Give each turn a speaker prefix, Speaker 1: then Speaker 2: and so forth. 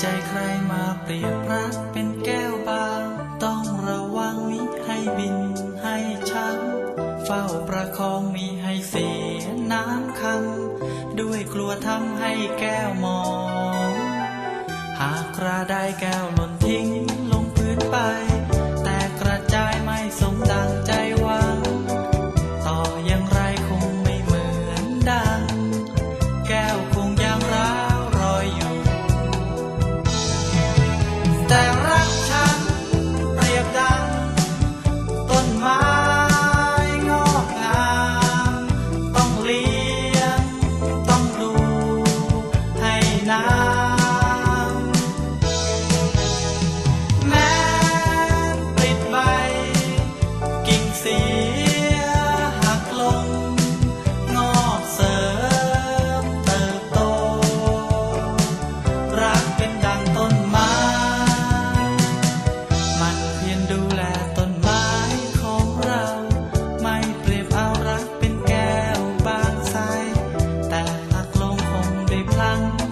Speaker 1: ใจใครมาเปรียบรักเป็นแก้วบาง ต้องระวังมิให้บินให้ช้ำเฝ้าประคองมิให้เสียน้ำคำด้วยกลัวทำให้แก้วมอง หากกระไดแก้วหล่นทิ้งล เ